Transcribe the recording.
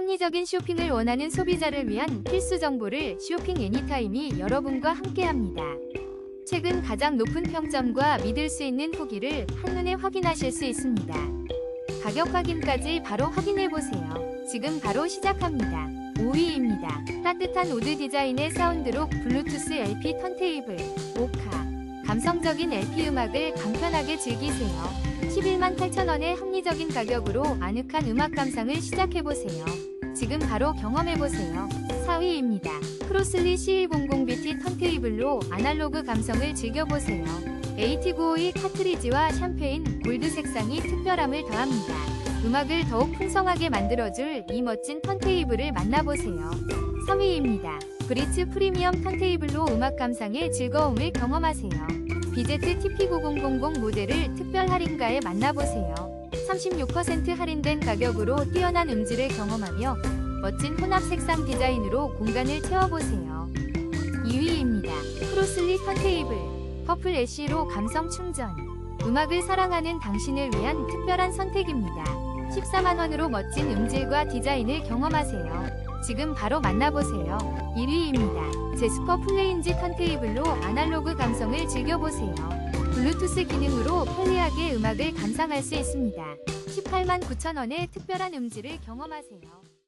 합리적인 쇼핑을 원하는 소비자를 위한 필수 정보를 쇼핑 애니타임이 여러분과 함께합니다. 최근 가장 높은 평점과 믿을 수 있는 후기를 한눈에 확인하실 수 있습니다. 가격 확인까지 바로 확인해 보세요. 지금 바로 시작합니다. 5위입니다. 따뜻한 우드 디자인의 사운드록 블루투스 LP 턴테이블 5카 감성적인 LP 음악을 간편하게 즐기세요. 11만 8천원의 합리적인 가격으로 아늑한 음악 감상을 시작해보세요. 지금 바로 경험해보세요. 4위입니다. 크로슬리 C100BT 턴테이블로 아날로그 감성을 즐겨보세요. AT952 카트리지와 샴페인 골드 색상이 특별함을 더합니다. 음악을 더욱 풍성하게 만들어줄 이 멋진 턴테이블을 만나보세요. 3위입니다. 브리츠 프리미엄 턴테이블로 음악 감상의 즐거움을 경험하세요. BZ TP9000 모델을 특별 할인가에 만나보세요. 36% 할인된 가격으로 뛰어난 음질을 경험하며 멋진 혼합 색상 디자인으로 공간을 채워보세요. 2위입니다. 크로슬리 턴테이블 퍼플 애쉬로 감성 충전 음악을 사랑하는 당신을 위한 특별한 선택입니다. 14만원으로 멋진 음질과 디자인을 경험하세요. 지금 바로 만나보세요. 1위입니다. 제스퍼 플레인지 턴테이블로 아날로그 감성을 즐겨보세요. 블루투스 기능으로 편리하게 음악을 감상할 수 있습니다. 18만 9천원의 특별한 음질을 경험하세요.